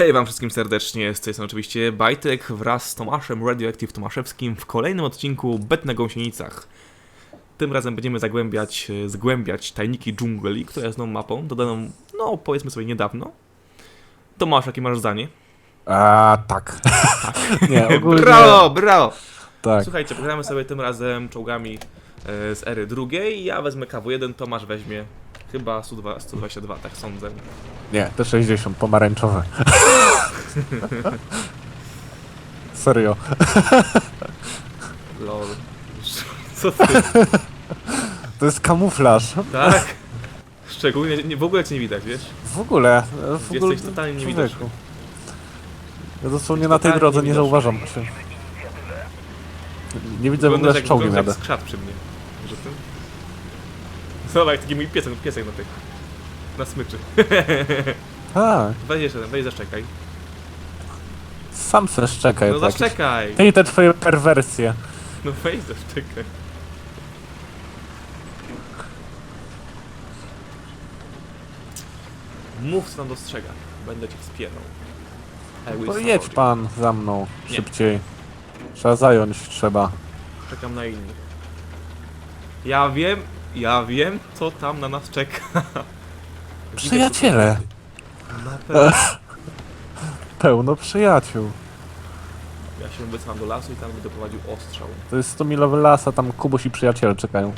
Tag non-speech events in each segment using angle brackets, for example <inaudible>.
Hej wam wszystkim serdecznie, z tej strony oczywiście Bajtek wraz z Tomaszem Radioactive Tomaszewskim w kolejnym odcinku Bet na Gąsienicach. Tym razem będziemy zagłębiać, e, zgłębiać tajniki dżungli, która jest nową mapą, dodaną, no powiedzmy sobie niedawno. Tomasz, jakie masz zdanie? A tak. <laughs> nie, <laughs> ogólnie. Brawo, brawo! Tak. Słuchajcie, pogramy sobie tym razem czołgami e, z ery drugiej, ja wezmę KW1, Tomasz weźmie chyba 102 122, tak sądzę. Nie, te 60 pomarańczowe. <laughs> Serio. <laughs> Lol. Co ty? <laughs> To jest kamuflaż. Tak? Szczególnie, nie, w ogóle cię nie widać, wiesz? W ogóle. W ogóle Jesteś totalnie człowieku. niewidoczny. Ja dosłownie na tej Totalnie drodze nie niewidoczny. zauważam się. Nie widzę w ogóle Wyglądasz z jak, czołgiem wyglądasz jadę. jak skrzat przy mnie. O tym? Zobacz, taki mój piesek, piesek na tych. Na smyczy. <laughs> Tak. Weź jeszcze, weź zaszczekaj. Sam se szczekaj. No tak. zaszczekaj! Ty i te twoje perwersje. No weź zaszczekaj. Mów co tam dostrzega. Będę cię wspierał. I will To support jedź you. pan za mną. Nie. Szybciej. Trzeba zająć, trzeba. Czekam na innych. Ja wiem, ja wiem, co tam na nas czeka. <laughs> Przyjaciele. Na pewno. <laughs> Pełno przyjaciół. Ja się wycofam do lasu i tam będę prowadził ostrzał. To jest 100 milowy las, a tam Kubuś i przyjaciele czekają.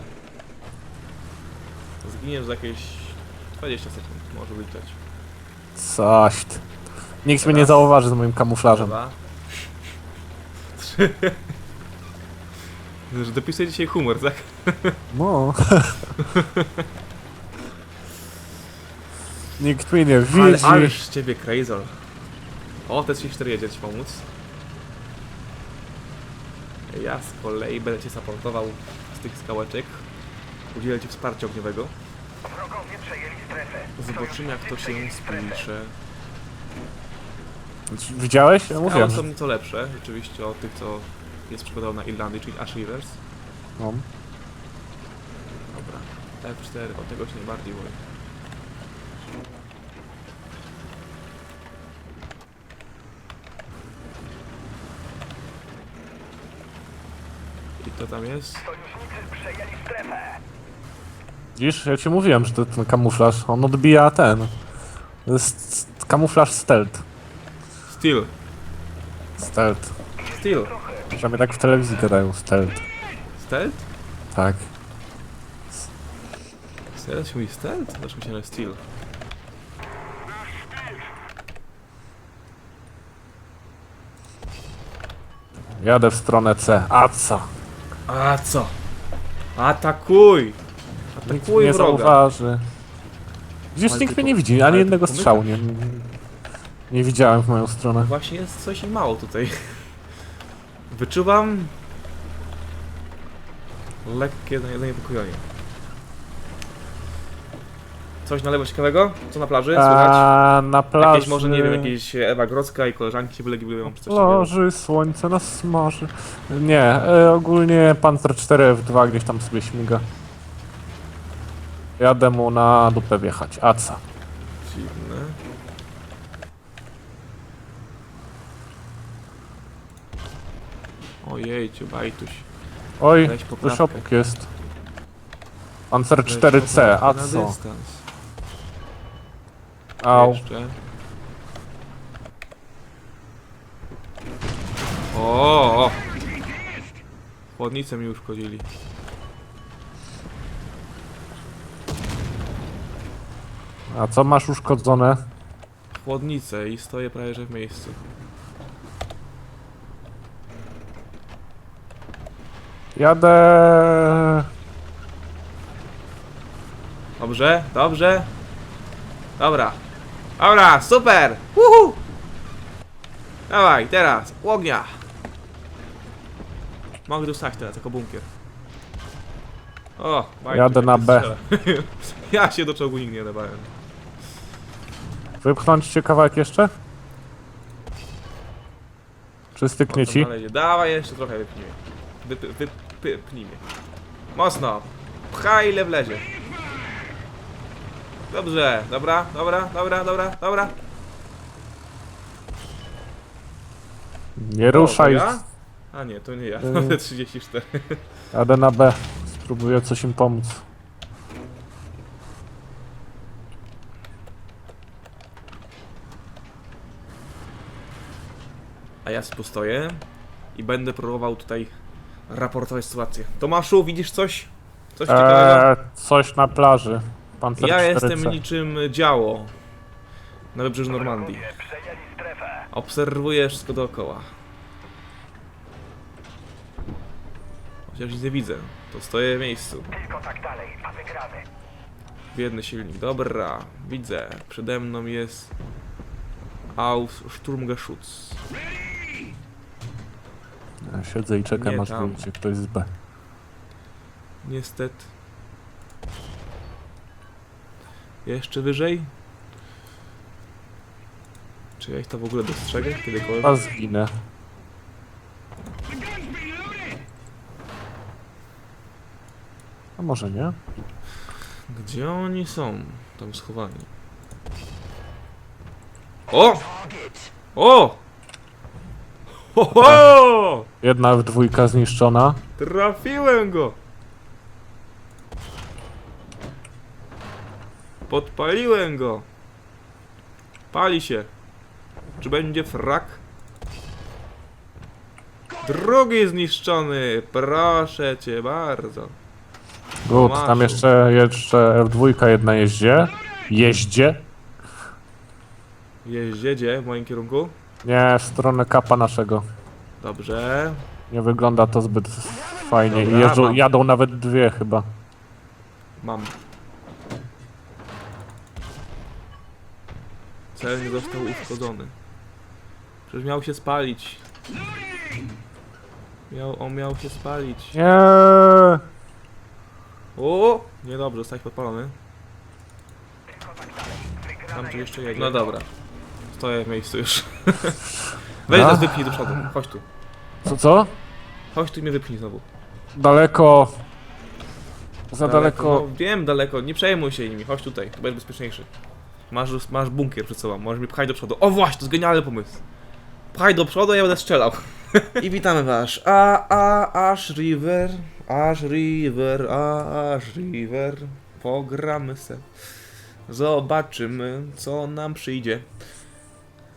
Zginiesz za jakieś 20 sekund, może liczyć. Coś. ty. Nikt mnie nie Raz. zauważy z moim kamuflażem. Dwa. <laughs> Trzy. Że dopisuję dzisiaj humor, tak? <laughs> No. Nikt mnie nie Ale, widzi. ależ z ciebie. O, te 3-4 jedzie ci pomóc. Ja z kolei będę cię supportował z tych skałeczek. Udzielę ci wsparcia ogniowego. Zobaczymy jak to się spisze. Widziałeś? Ja Skały mówiłem. są nieco lepsze, rzeczywiście, od tych co jest przygotowane na Irlandii, czyli Ash Rivers. No. Dobra. F4, od tego się najbardziej boję. I to tam jest? Widzisz, ja ci mówiłem, że to ten kamuflaż, on odbija ten. To jest kamuflaż stealth. Steel. Stealth. Steel. Przynajmniej tak w telewizji gadają, stealth. Stealth? Tak. Teraz się mówi stealth? Znaczy mi się na steel. Jadę w stronę C. A co? A co? Atakuj! Nikt Atakuj mnie wroga! zauważy. Ale nikt mnie nie widzi, ale ani jednego strzału nie, nie widziałem w moją stronę. Właśnie jest coś mało tutaj. Wyczuwam lekkie zanie- zaniepokojenie. Coś na lewo ciekawego? Co na plaży? Słychać? A na plaży... Jakieś może, nie wiem, jakieś Ewa Grodzka i koleżanki się wylegiwują czy coś takiego. Loży, słońce nas smaży. Nie, e, ogólnie Panzer 4 F2 gdzieś tam sobie śmiga. Jadę mu na dupę wjechać. A co? Dziwne. Ojejciu, bajtuś. Oj, Weź poprawkę. jest. Panzer Weź 4C, a poprawkę na co? dystans. Au. Jeszcze. O! Chłodnicę mi uszkodzili. A co masz uszkodzone? Chłodnicę i stoję prawie że w miejscu. Jadę... Dobrze, dobrze. Dobra. Dobra, super! Uhu! Dawaj, teraz, ognia! Mogę tu stać teraz, jako bunkier. O, bajtu, Jadę na B. <laughs> ja się do czołgu nigdy nie dawałem. Wypchnąć cię kawałek jeszcze? Czy styknie ci? nalezie. Dawaj jeszcze trochę wypnij wypnij. Mocno. Pchaj ile wlezie. Dobrze, dobra, dobra, dobra, dobra, dobra. Nie O, to ruszaj. ja? A nie, to nie ja. Y. Mamy 34. Jadę na B. Spróbuję coś im pomóc. A ja postoję i będę próbował tutaj raportować sytuację. Tomaszu, widzisz coś? Coś ciekawego? Eee, coś na plaży. Pancer Ja 4C. jestem niczym działo na wybrzeżu Normandii. Obserwuję wszystko dookoła. Chociaż nic nie widzę, to stoję w miejscu. Tylko tak dalej, a wygramy. Biedny silnik. Dobra, widzę. Przede mną jest Aus Sturmgeschutz. Ja siedzę i czekam Nie aż tam. wyjdzie ktoś z B. Niestety. Jeszcze wyżej? Czy ja ich to w ogóle dostrzegę kiedykolwiek? A zginę. A może nie? Gdzie oni są? Tam schowani. O! O! Ho, ho! Jedna w dwójka zniszczona. Trafiłem go! Podpaliłem go! Pali się. Czy będzie frak? Drugi zniszczony! Proszę cię bardzo. Tomaszu. tam jeszcze, jeszcze F2 jedna jeździe. Jeździe. Jeździedzie w moim kierunku. Nie, w stronę kapa naszego. Dobrze. Nie wygląda to zbyt fajnie. Dobra, jeżdżą, mam. jadą nawet dwie chyba. Mam. Cel nie został uszkodzony. Przecież miał się spalić. Miał, on miał się spalić. Nie. O! Niedobrze, zostałeś podpalony. Tam tu jeszcze jedzie. No dobra. Stoję w miejscu już. <laughs> Weź A. nas wypchnij do przodu. Chodź tu. Co, co? Chodź tu i mnie wypchnij znowu. Daleko. Za daleko. No, wiem daleko, nie przejmuj się nimi. Chodź tutaj, to będzie bezpieczniejszy. Masz, masz bunkier przed sobą, możesz mnie pchać do przodu. O właśnie, to jest genialny pomysł. Pchaj do przodu, ja będę strzelał. I witamy was. A, a, Ash River, Ash River, a, Ash River. Pogramy se. Zobaczymy, co nam przyjdzie.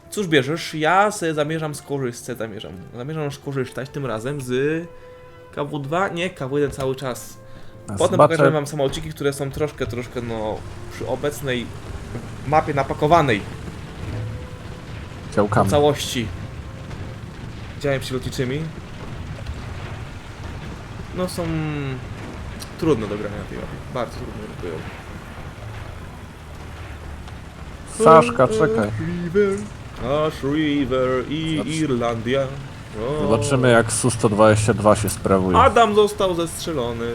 Cóż bierzesz? Ja se zamierzam skorzystać, zamierzam. Zamierzam skorzystać tym razem z KW2, nie, KW1 cały czas. Potem Zobaczę. pokażę wam samolciki, które są troszkę, troszkę, no, przy obecnej mapie napakowanej w Działkami. całości działami przylotniczymi. No są trudne do grania na tej mapie, bardzo trudne do grania. Saszka, czekaj. River, Ash River i Zobacz. Irlandia. O. Zobaczymy jak Su-122 się sprawuje. Adam został zestrzelony.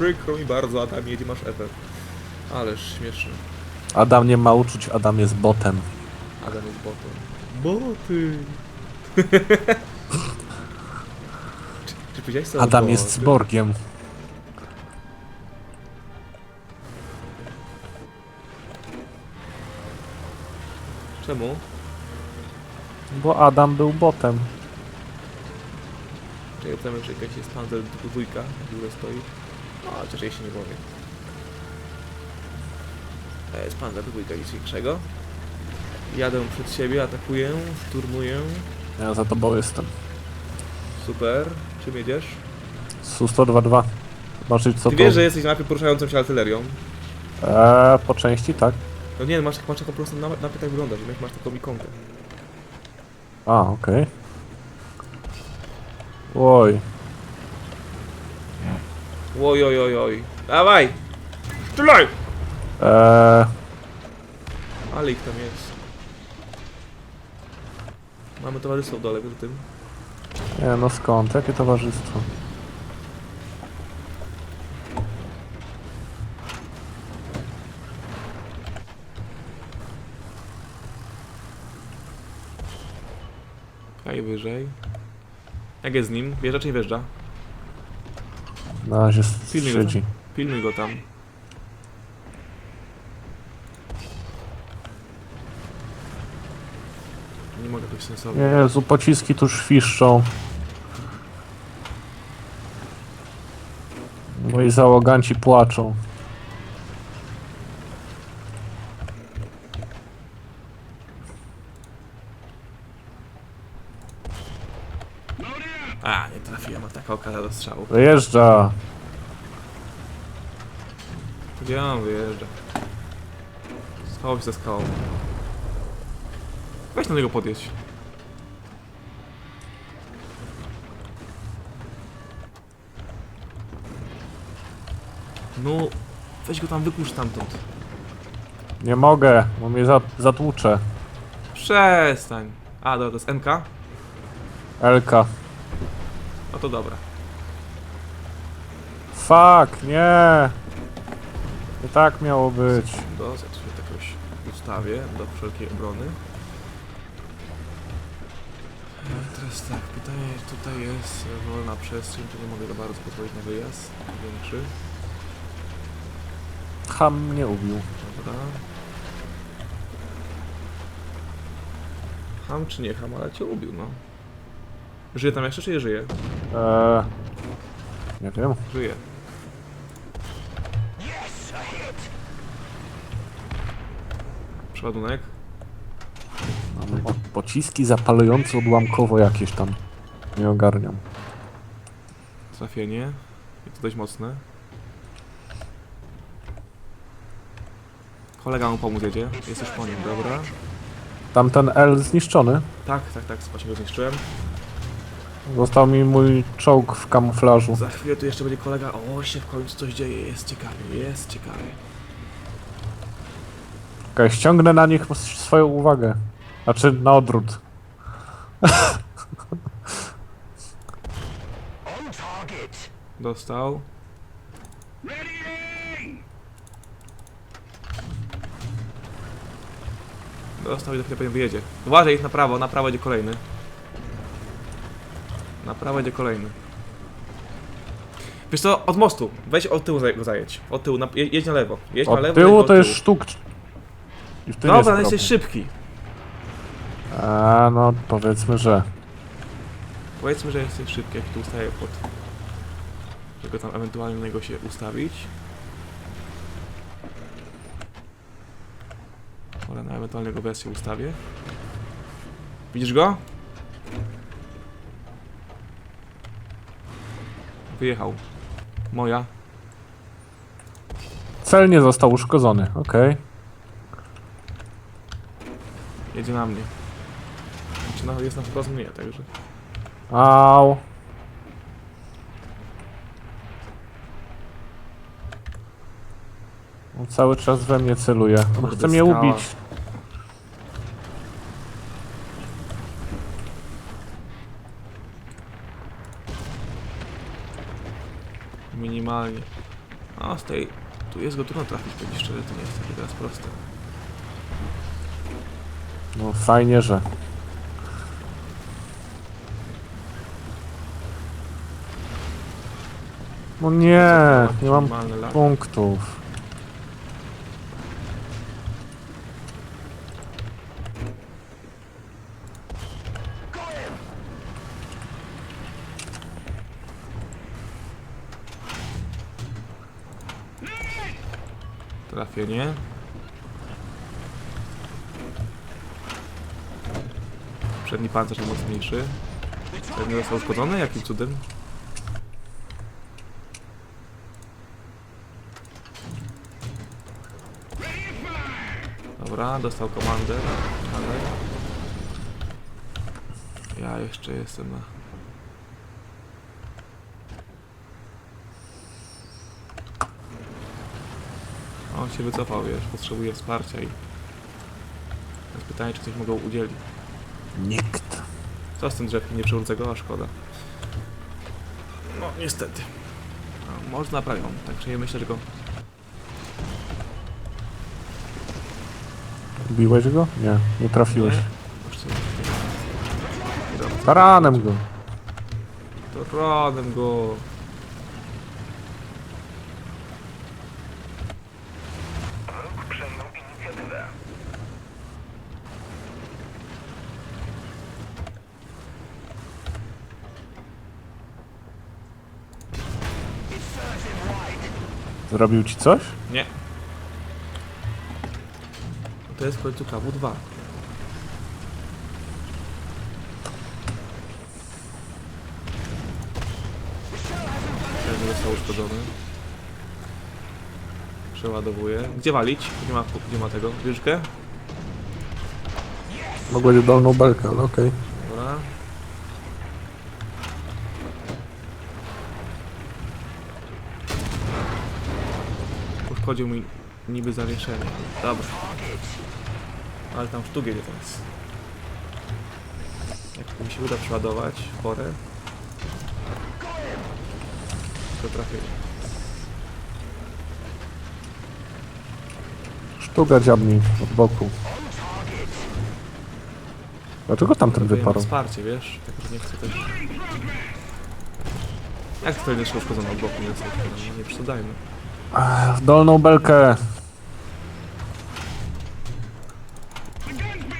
Przykro mi bardzo, Adam, jedzie masz efekt. Ależ śmieszne. Adam nie ma uczuć, Adam jest botem. Adam jest botem. Boty! czy, czy powiedziałeś sobie Adam jest cyborgiem. Czemu? Bo Adam był botem. Czy ja pytamy, czy jakaś jest panzer dwójka, na górze stoi? No, chociaż jej się nie boję. To jest panzer dwójka, nic większego. Jadę przed siebie, atakuję, szturmuję. Ja za tobą jestem. Super. Czym jedziesz? Su-122. Zobaczyć co Ty wiesz, że jesteś na mapie poruszającą się artylerią. Eee, po części tak. No nie, masz, masz taką prostą na mapie tak wygląda, że masz taką ikonkę. A, okej. Oj. Oj, oj, oj, oj. Dawaj! Strzelaj! Eee, Ale ich tam jest. Mamy towarzystwo w dole, o tym? nie no skąd? Jakie towarzystwo? Kaj wyżej. Jak jest z nim? Wjeżdża czy nie wjeżdża? Na razie Pilnuj go siedzi. Pilnuj go tam. Nie mogę jakoś sensownie. Jezu, pociski tu świszczą. Moi załoganci płaczą. A, nie trafiłem, a taka okazja do strzału. Wyjeżdża. Gdzie on wyjeżdża? Schował się za skałą. Weź na niego podjedź. No, weź go tam wypuść stamtąd. Nie mogę, bo mnie za, zatłucze. Przestań. A, dobra, to jest NK? Elka. No to dobra. Fuck, nie. Nie tak miało być. Do, ja to sobie tak jakoś ustawię do wszelkiej obrony. E, Teraz tak, pytanie, tutaj jest e, wolna przestrzeń, tu nie mogę za bardzo pozwolić na wyjazd większy. Ham mnie ubił. Dobra. Ham czy nie ham, ale cię ubił, no. Żyje tam jeszcze, czy nie żyje? Eee, nie wiem. Żyje. Przeładunek. Mam o, pociski zapalające odłamkowo jakieś tam. Nie ogarniam. Trafienie. I to dość mocne. Kolega mu pomóc jedzie. Jest już po nim, dobra. Tamten L zniszczony. Tak, tak, tak, właśnie go zniszczyłem. Został mi mój czołg w kamuflażu. Za chwilę tu jeszcze będzie kolega. O, się w końcu coś dzieje. Jest ciekawie, jest ciekawie. Okej, ściągnę na nich swoją uwagę. Znaczy na odwrót. Dostał. Dostał i za chwilę pewnie wyjedzie. Uważaj, ich na prawo, na prawo idzie kolejny. Na prawo idzie kolejny. Wiesz co, od mostu. Weź od tyłu go zajedź. Od tyłu, na, je- jedź na lewo. Jedź na Od lewo. tyłu jedź to od jest tyłu. sztuk. I w tym Dobra, jest jesteś problem. szybki. A no powiedzmy, że. Powiedzmy, że jesteś szybki, jak tu ustaje pod... Żeby tam ewentualnie na niego się ustawić. Ale na ewentualnego się ustawię. Widzisz go? Wyjechał. Moja. Cel nie został uszkodzony. Okej. Jedzie na mnie. Znaczy, no, jest na wprost mnie, także... Au. On cały czas we mnie celuje. On Kurde, chce mnie skała. ubić. Minimalnie. No, z tej... Tu jest go trudno trafić, powiem szczerze, to nie jest takie teraz proste. No fajnie, że. No nie, nie mam lag. punktów. Trafienie. Przedni pancerz najmocniejszy. Pewnie został uszkodzony? Jakim cudem? Dobra, dostał komandę, ale... Ja jeszcze jestem na... On się wycofał, wiesz, potrzebuje wsparcia i... Teraz pytanie, czy coś mogą udzielić. Nikt. Co z tym drzewkiem? Nie przewrócę go, a szkoda. No, niestety. No, może naprawią, także nie myślę, że go... Biłeś go? Nie, nie trafiłeś. Nie? Taranem go. Taranem go. Zrobił ci coś? Nie. To jest w końcu KW2. Ten został uszkodzony. Przeładowuję. Gdzie walić? Gdzie ma, gdzie ma tego? Wieżkę? Mogłeś dolną belkę, ale okej. Dobra. Uszkodził mi niby zawieszenie. Dobra. Ale tam sztugiel jest. Jak mi się uda przeładować porę, to trafię. Sztuga dziabni od boku. Dlaczego tamten wyparł? wsparcie, wiesz? Tak, że nie chcę też... Jak to jest uszkodzone od boku? Nie, jest? No nie przesadzajmy. Ech, Dolną belkę!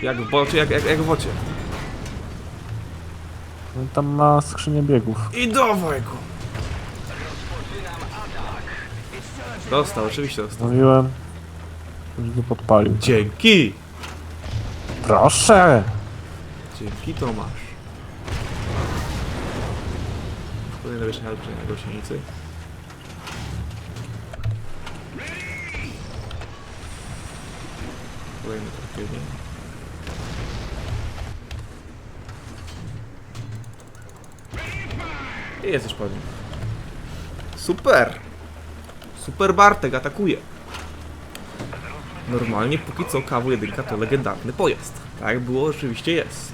Jak w bocie, jak, jak, jak w wocie. No i Tam ma skrzynię biegów. I dawaj go! Dostał, oczywiście dostał. Mówiłem, że go podpalił. Dzięki! Proszę! Dzięki Tomasz. Kolejne wieszenie na gąsienicy. Kolejne trafienie. I jest już po nim. Super! Super Bartek atakuje. Normalnie póki co KW1 to legendarny pojazd. Tak było, oczywiście jest.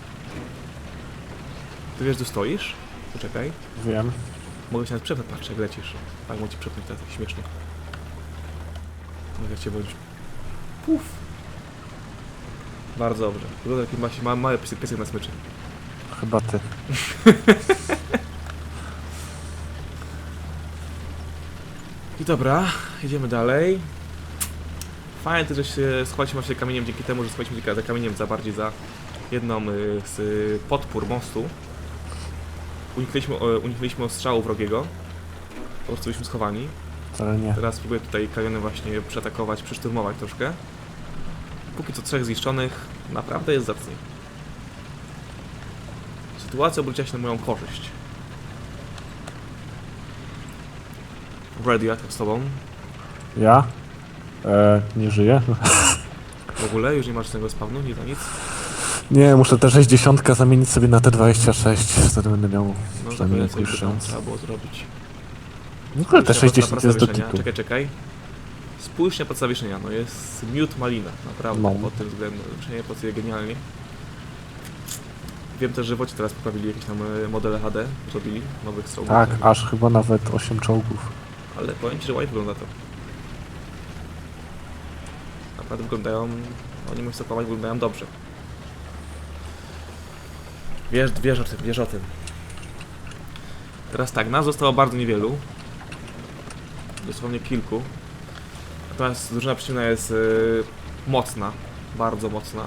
Ty wiesz, tu stoisz? Poczekaj. Wiem. Mogę się nawet przepnąć, patrz jak lecisz. Tak, mogę ci przepnąć, tak, tak śmiesznie. Mogę cię bądź... Puf! Bardzo dobrze. Wygląda taki ma, ma, mały piesek, piesek na smyczy. Chyba ty. <laughs> I dobra, idziemy dalej. Fajnie to, że się schowaliśmy się kamieniem dzięki temu, że schowaliśmy za kamieniem za bardziej za jedną y, z y, podpór mostu. Uniknęliśmy, uniknęliśmy ostrzału wrogiego. Po prostu byliśmy schowani. Wcale nie. Teraz próbuję tutaj kamionem właśnie przeatakować, przeszturmować troszkę. Póki co trzech zniszczonych, naprawdę jest zacnie. Sytuacja obróciła się na moją korzyść. Ready, jak z tobą? Ja? E, nie żyję? W ogóle już nie masz tego spawnu, nie za nic? Nie, muszę te 60 zamienić sobie na te 26. Wtedy będę miał No przynajmniej jakąś szansę. trzeba było zrobić. W ogóle te Spójrz na 60 podstawę jest do kitu. Czekaj, czekaj. Spójrz na podstawę wieszenia, no jest miód malina, naprawdę, No. pod tym względem. Wieszenie pracuje genialnie. Wiem też, że Wocie teraz poprawili jakieś tam e, modele HD, zrobili, nowych strzałów. Tak, aż chyba nawet 8 czołgów. Ale powiem Ci, że ładnie wygląda to. Naprawdę wyglądają, oni muszą zakłamać, wyglądają dobrze. Wiesz, wiesz o tym, wiesz o tym. Teraz tak, nas zostało bardzo niewielu. Dosłownie kilku. Natomiast drużyna przeciwna jest yy, mocna. Bardzo mocna.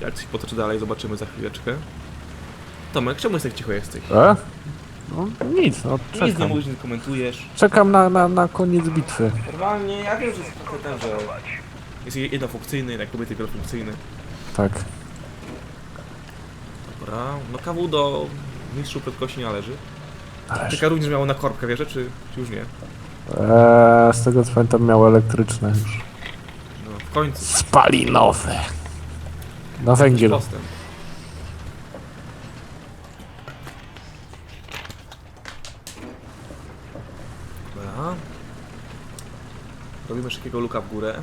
Jak coś potoczy dalej, zobaczymy za chwileczkę. Tomek, czemu jest tak cicho jesteś? E? No nic, no Nic nie czekam. mówisz, nie komentujesz. Czekam na, na, na koniec bitwy. Normalnie, ja wiem, że jest trochę ten, że jest jednofunkcyjny, jak kobiety wielofunkcyjny. Tak. Dobra, no KW do mistrzów prędkości nie należy. Ależ. Czeka również miało na korbkę, wierzę, czy, czy już nie? Eee, z tego co pamiętam miał elektryczne już. No, w końcu. Spalinowe. Na węgiel. Postęp. Dobra. Robimy szybkiego luka w górę.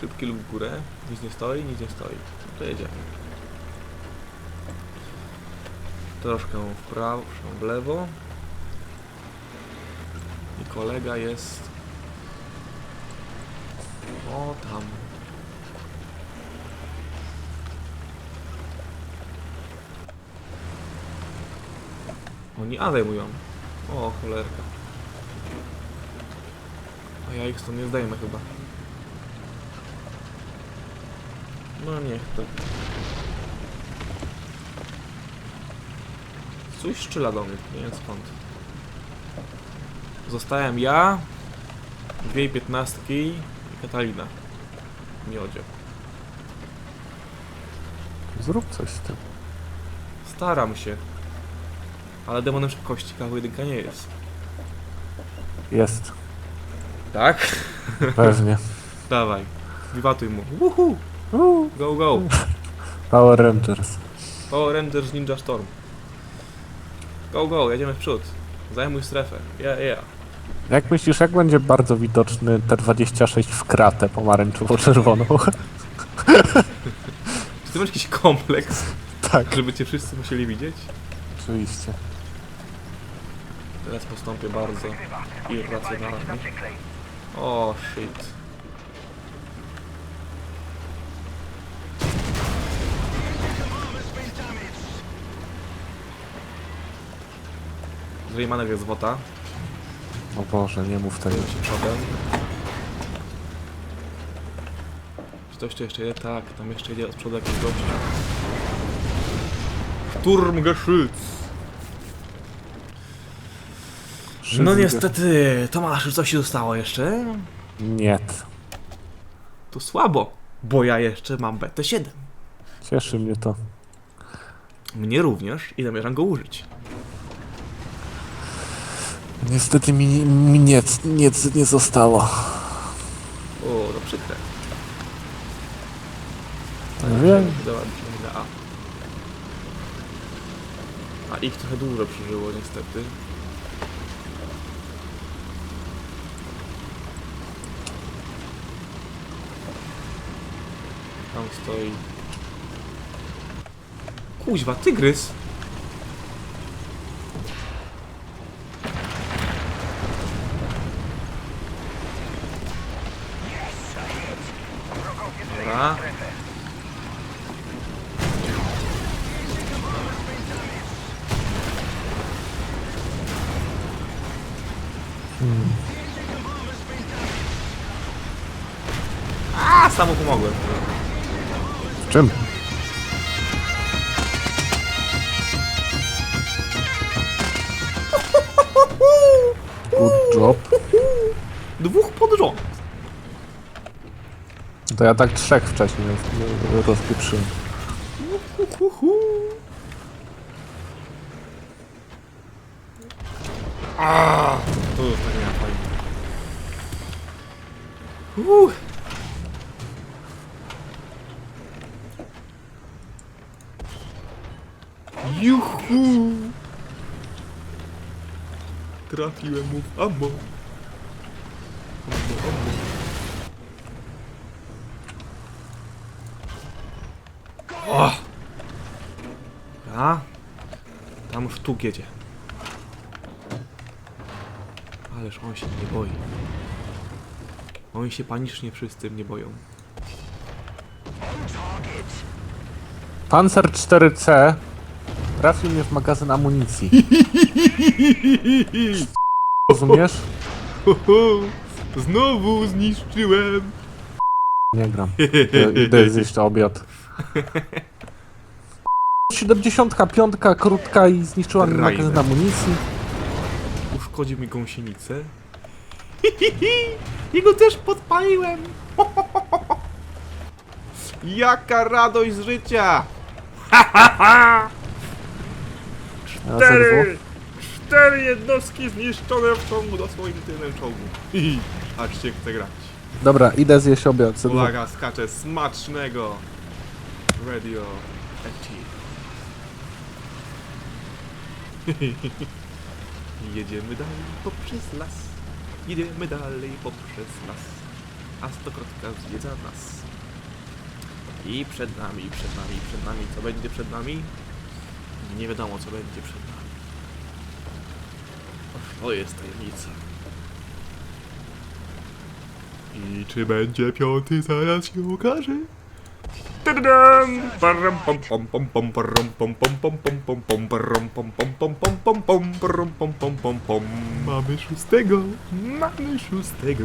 Szybki luk w górę. Nic nie stoi, nic nie stoi. To jedziemy. Troszkę w prawo, troszkę w lewo. I kolega jest... O, tam. Oni A zajmują. O, cholerka. A ja ich stąd nie zdejmę chyba. No niech to. Coś strzela do mnie, nie wiem skąd. Zostałem ja, dwie piętnastki i Katalina. Miodzie. Zrób coś z tym. Staram się. Ale demonem szybkości KW1 nie jest. Jest. Tak? Pewnie. <laughs> Dawaj. Wiwatuj mu. Uuu, Go, go! Power Rangers. Power Rangers Ninja Storm. Go, go, jedziemy w przód. Zajmuj strefę. Yeah, yeah. Jak myślisz, jak będzie bardzo widoczny T26 w kratę pomarańczowo-czerwoną? <laughs> Czy ty masz jakiś kompleks, tak. żeby cię wszyscy musieli widzieć? Oczywiście. Teraz postąpię bardzo irracjonalnie. O, shit. Zrejmanek jest wota. O Boże, nie mów tego. Się przodem. Czy ktoś tu jeszcze jedzie? Tak, tam jeszcze jedzie od przodu jakiś gość. Sturmgeschütz! No niestety, Tomasz, coś się zostało jeszcze? Nie. To słabo, bo ja jeszcze mam BT7. Cieszy mnie to. Mnie również i zamierzam go użyć. Niestety mi, mi nic, nic nie zostało. O, no przykre. Wiem. Dobra, przynajmniej na A. A ich trochę dużo przeżyło niestety. Tam stoi... Kuźwa, tygrys! Job. Dwóch pod rząd. To ja tak trzech wcześniej roz- rozpieprzyłem. To już tak nie ma fajnie. Uh. Juhu! Trafiłem mu w ammo. Ammo, ammo. O! A? Tam już tu jedzie. Ależ on się nie boi. Oni się panicznie wszyscy mnie boją. Panzer 4C trafił mnie w magazyn amunicji. <laughs> Rozumiesz? Znowu zniszczyłem! Nie gram. Idę- Idę zjeść obiad. 75 krótka i zniszczyła mi Rajdę. magazyn amunicji. Uszkodził mi gąsienicę. <laughs> Jego też podpaliłem! <laughs> Jaka radość z życia! <laughs> Za Cztery! Cztery jednostki zniszczone w ciągu do swoim tylnym czołgu. Aż się chce grać. Dobra, idę zjeść obiad. dwóch. Uwaga, skacze smacznego. Radio Active. <laughs> Jedziemy dalej poprzez las. Jedziemy dalej poprzez las. A stokrotka zwiedza nas. I przed nami, przed nami, przed nami. Co będzie przed nami? Nie wiadomo, co będzie przed nami. To jest tajemnica. I czy będzie piąty, zaraz się okaże. Tadadam! Param, pom, pom, pom, pom, param, pom, pom, pom, pom, pom, pom, param, pom, pom, pom, pom, pom, pom, param, pom, pom, pom, pom. Mamy szóstego, mamy szóstego.